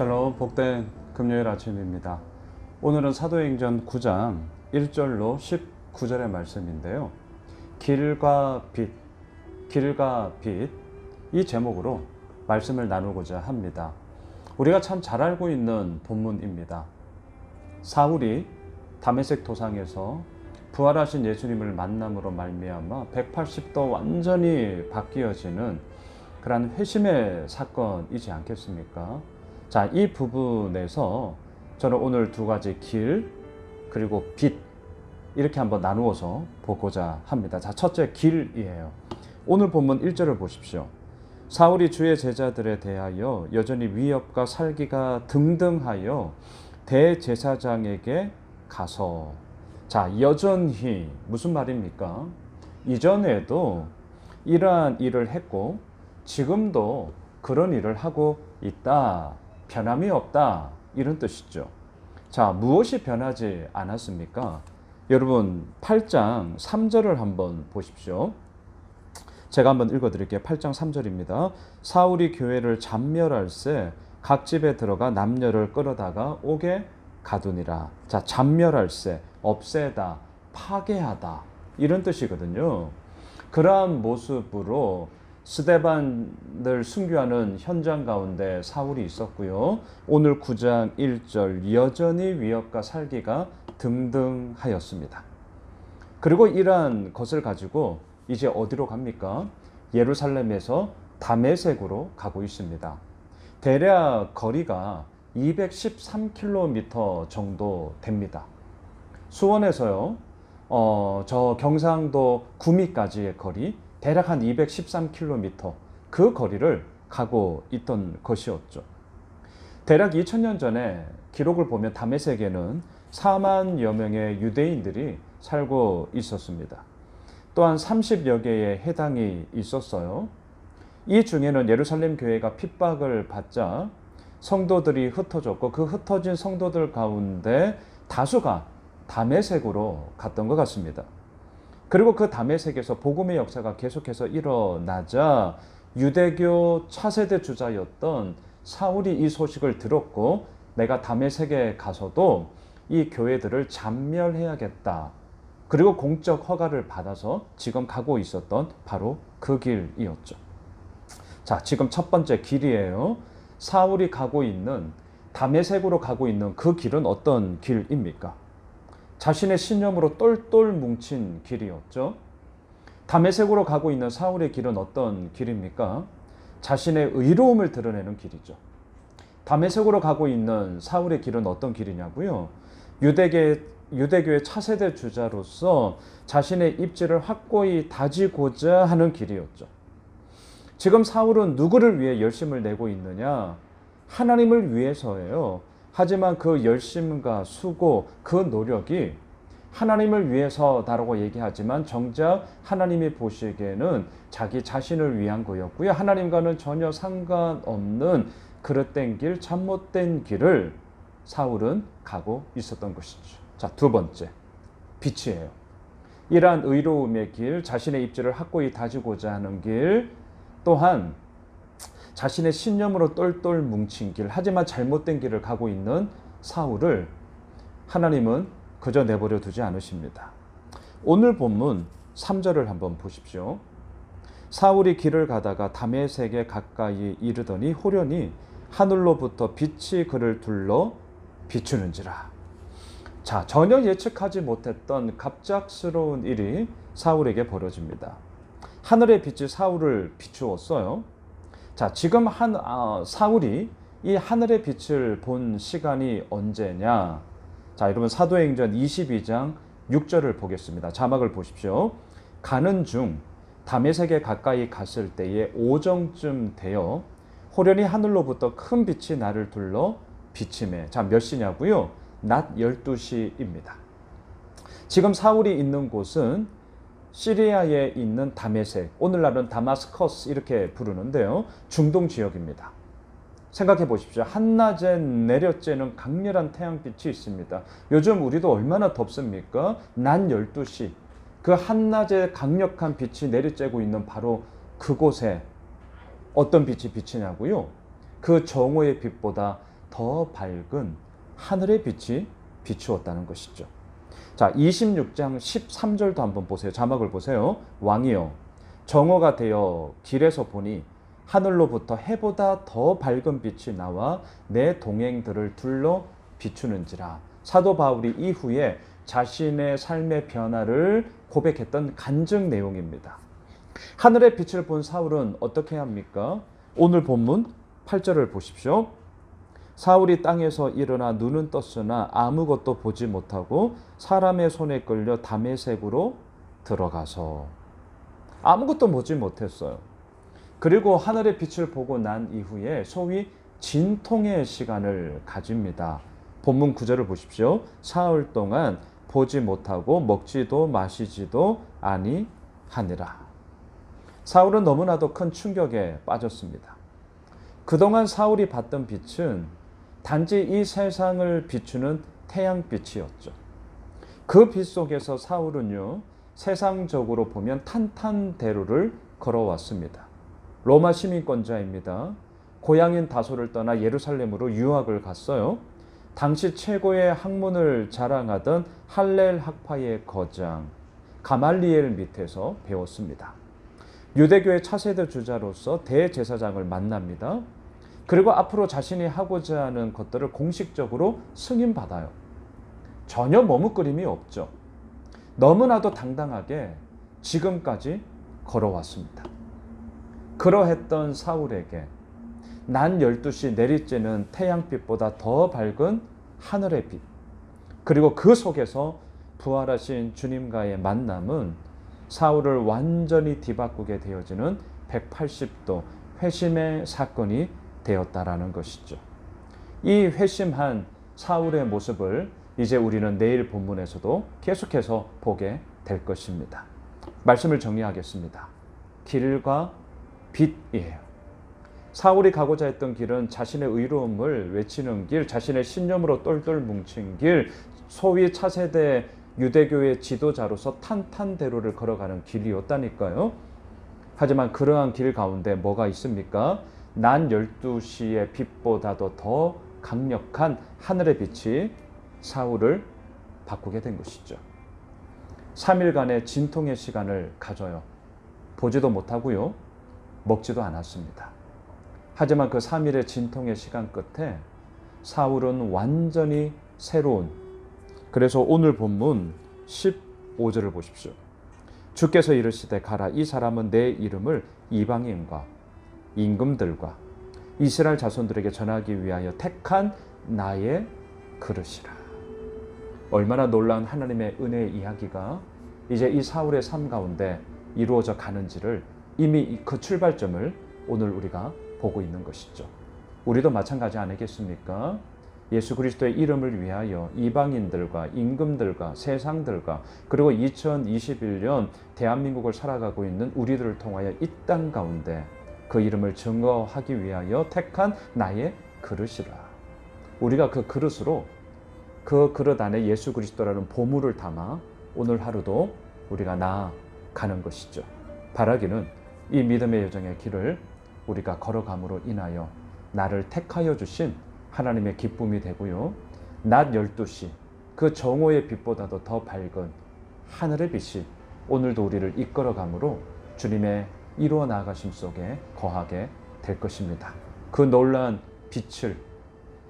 샬롬 복된 금요일 아침입니다. 오늘은 사도행전 9장 1절로 19절의 말씀인데요. 길과 빛, 길과 빛, 이 제목으로 말씀을 나누고자 합니다. 우리가 참 잘 알고 있는 본문입니다. 사울이 다메섹 도상에서 부활하신 예수님을 만남으로 말미암아 180도 완전히 바뀌어지는 그러한 회심의 사건이지 않겠습니까? 자, 이 부분에서 저는 오늘 두 가지 길 그리고 빛 이렇게 한번 나누어서 보고자 합니다. 자, 첫째 길이에요. 오늘 본문 1절을 보십시오. 사울이 주의 제자들에 대하여 여전히 위협과 살기가 등등하여 대제사장에게 가서 자, 여전히 무슨 말입니까? 이전에도 이러한 일을 했고 지금도 그런 일을 하고 있다. 변함이 없다. 이런 뜻이죠. 자, 무엇이 변하지 않았습니까? 여러분, 8장 3절을 한번 보십시오. 제가 한번 읽어 드릴게요. 8장 3절입니다. 사울이 교회를 잔멸할세 각 집에 들어가 남녀를 끌어다가 옥에 가두니라. 자, 잔멸할세 없애다, 파괴하다 이런 뜻이거든요. 그러한 모습으로 스데반을 순교하는 현장 가운데 사울이 있었고요. 오늘 9장 1절 여전히 위협과 살기가 등등하였습니다. 그리고 이러한 것을 가지고 이제 어디로 갑니까? 예루살렘에서 다메섹으로 가고 있습니다. 대략 거리가 213km 정도 됩니다. 수원에서요, 어, 저 경상도 구미까지의 거리 대략 한 213km 그 거리를 가고 있던 것이었죠. 대략 2000년 전에 기록을 보면 다메섹에는 4만여 명의 유대인들이 살고 있었습니다. 또한 30여 개의 해당이 있었어요. 이 중에는 예루살렘 교회가 핍박을 받자 성도들이 흩어졌고 그 흩어진 성도들 가운데 다수가 다메섹으로 갔던 것 같습니다. 그리고 그 다메섹에서 복음의 역사가 계속해서 일어나자 유대교 차세대 주자였던 사울이 이 소식을 들었고 내가 다메섹에 가서도 이 교회들을 잔멸해야겠다. 그리고 공적 허가를 받아서 지금 가고 있었던 바로 그 길이었죠. 자, 지금 첫 번째 길이에요. 사울이 가고 있는 다메섹으로 가고 있는 그 길은 어떤 길입니까? 자신의 신념으로 똘똘 뭉친 길이었죠. 다메섹으로 가고 있는 사울의 길은 어떤 길입니까? 자신의 의로움을 드러내는 길이죠. 다메섹으로 가고 있는 사울의 길은 어떤 길이냐고요? 유대계 유대교의 차세대 주자로서 자신의 입지를 확고히 다지고자 하는 길이었죠. 지금 사울은 누구를 위해 열심을 내고 있느냐? 하나님을 위해서예요. 하지만 그 열심과 수고, 그 노력이 하나님을 위해서다라고 얘기하지만 정작 하나님이 보시기에는 자기 자신을 위한 거였고요. 하나님과는 전혀 상관없는 그릇된 길, 잘못된 길을 사울은 가고 있었던 것이죠. 자, 두 번째. 빛이에요. 이러한 의로움의 길, 자신의 입지를 확고히 다지고자 하는 길, 또한 자신의 신념으로 똘똘 뭉친 길, 하지만 잘못된 길을 가고 있는 사울을 하나님은 그저 내버려 두지 않으십니다. 오늘 본문 3절을 한번 보십시오. 사울이 길을 가다가 다메섹에 가까이 이르더니 호련히 하늘로부터 빛이 그를 둘러 비추는지라. 자, 전혀 예측하지 못했던 갑작스러운 일이 사울에게 벌어집니다. 하늘의 빛이 사울을 비추었어요. 자, 지금 한 아, 사울이 이 하늘의 빛을 본 시간이 언제냐? 자, 여러분 사도행전 22장 6절을 보겠습니다. 자막을 보십시오. 가는 중 다메섹에 가까이 갔을 때에 오정쯤 되어 호련히 하늘로부터 큰 빛이 나를 둘러 비침해. 자, 몇 시냐고요? 낮 12시입니다. 지금 사울이 있는 곳은 시리아에 있는 다메섹, 오늘날은 다마스커스 이렇게 부르는데요. 중동 지역입니다. 생각해 보십시오. 한낮에 내려쬐는 강렬한 태양빛이 있습니다. 요즘 우리도 얼마나 덥습니까? 낮 12시. 그 한낮에 강력한 빛이 내려쬐고 있는 바로 그곳에 어떤 빛이 비치냐고요? 그 정오의 빛보다 더더 밝은 하늘의 빛이 비추었다는 것이죠. 자, 26장 13절도 한번 보세요. 자막을 보세요. 왕이여, 정오가 되어 길에서 보니 하늘로부터 해보다 더 밝은 빛이 나와 내 동행들을 둘러 비추는지라. 사도 바울이 이후에 자신의 삶의 변화를 고백했던 간증 내용입니다. 하늘의 빛을 본 사울은 어떻게 합니까? 오늘 본문 8절을 보십시오. 사울이 땅에서 일어나 눈은 떴으나 아무것도 보지 못하고 사람의 손에 끌려 담에색으로 들어가서 아무것도 보지 못했어요. 그리고 하늘의 빛을 보고 난 이후에 소위 진통의 시간을 가집니다. 본문 구절을 보십시오. 사흘 동안 보지 못하고 먹지도 마시지도 아니하니라. 사울은 너무나도 큰 충격에 빠졌습니다. 그동안 사울이 봤던 빛은 단지 이 세상을 비추는 태양빛이었죠. 그 빛 속에서 사울은요, 세상적으로 보면 탄탄대로를 걸어왔습니다. 로마 시민권자입니다. 고향인 다소를 떠나 예루살렘으로 유학을 갔어요. 당시 최고의 학문을 자랑하던 할렐 학파의 거장 가말리엘 밑에서 배웠습니다. 유대교의 차세대 주자로서 대제사장을 만납니다. 그리고 앞으로 자신이 하고자 하는 것들을 공식적으로 승인받아요. 전혀 머뭇거림이 없죠. 너무나도 당당하게 지금까지 걸어왔습니다. 그러했던 사울에게 난 12시 내리쬐는 태양빛보다 더 밝은 하늘의 빛, 그리고 그 속에서 부활하신 주님과의 만남은 사울을 완전히 뒤바꾸게 되어지는 180도 회심의 사건이 되었다라는 것이죠. 이 회심한 사울의 모습을 이제 우리는 내일 본문에서도 계속해서 보게 될 것입니다. 말씀을 정리하겠습니다. 길과 빛이에요. 사울이 가고자 했던 길은 자신의 의로움을 외치는 길, 자신의 신념으로 똘똘 뭉친 길, 소위 차세대 유대교의 지도자로서 탄탄대로를 걸어가는 길이었다니까요. 하지만 그러한 길 가운데 뭐가 있습니까? 난 12시의 빛보다도 더 강력한 하늘의 빛이 사울을 바꾸게 된 것이죠. 3일간의 진통의 시간을 가져요. 보지도 못하고요. 먹지도 않았습니다. 하지만 그 3일의 진통의 시간 끝에 사울은 완전히 새로운 그래서 오늘 본문 15절을 보십시오. 주께서 이르시되 가라 이 사람은 내 이름을 이방인과 임금들과 이스라엘 자손들에게 전하기 위하여 택한 나의 그릇이라. 얼마나 놀라운 하나님의 은혜의 이야기가 이제 이 사울의 삶 가운데 이루어져 가는지를 이미 그 출발점을 오늘 우리가 보고 있는 것이죠. 우리도 마찬가지 아니겠습니까? 예수 그리스도의 이름을 위하여 이방인들과 임금들과 세상들과 그리고 2021년 대한민국을 살아가고 있는 우리들을 통하여 이 땅 가운데 그 이름을 증거하기 위하여 택한 나의 그릇이라. 우리가 그 그릇으로 그 그릇 안에 예수 그리스도라는 보물을 담아 오늘 하루도 우리가 나아가는 것이죠. 바라기는 이 믿음의 여정의 길을 우리가 걸어감으로 인하여 나를 택하여 주신 하나님의 기쁨이 되고요. 낮 12시 그 정오의 빛보다도 더 밝은 하늘의 빛이 오늘도 우리를 이끌어감으로 주님의 이루어 나가심 속에 거하게 될 것입니다. 그 놀라운 빛을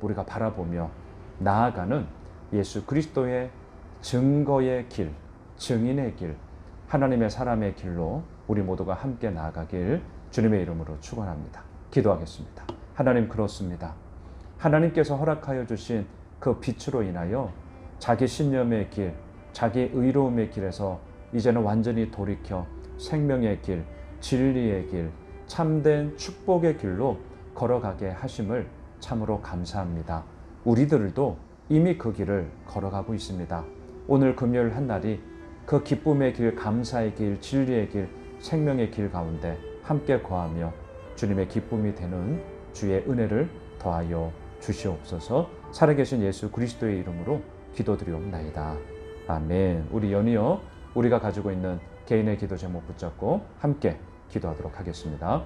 우리가 바라보며 나아가는 예수 그리스도의 증거의 길, 증인의 길, 하나님의 사람의 길로 우리 모두가 함께 나아가길 주님의 이름으로 축원합니다. 기도하겠습니다. 하나님 그렇습니다. 하나님께서 허락하여 주신 그 빛으로 인하여 자기 신념의 길, 자기 의로움의 길에서 이제는 완전히 돌이켜 생명의 길, 진리의 길, 참된 축복의 길로 걸어가게 하심을 참으로 감사합니다. 우리들도 이미 그 길을 걸어가고 있습니다. 오늘 금요일 한 날이 그 기쁨의 길, 감사의 길, 진리의 길, 생명의 길 가운데 함께 거하며 주님의 기쁨이 되는 주의 은혜를 더하여 주시옵소서 살아계신 예수 그리스도의 이름으로 기도드리옵나이다. 아멘. 우리 연이어 우리가 가지고 있는 개인의 기도 제목 붙잡고 함께 기도하도록 하겠습니다.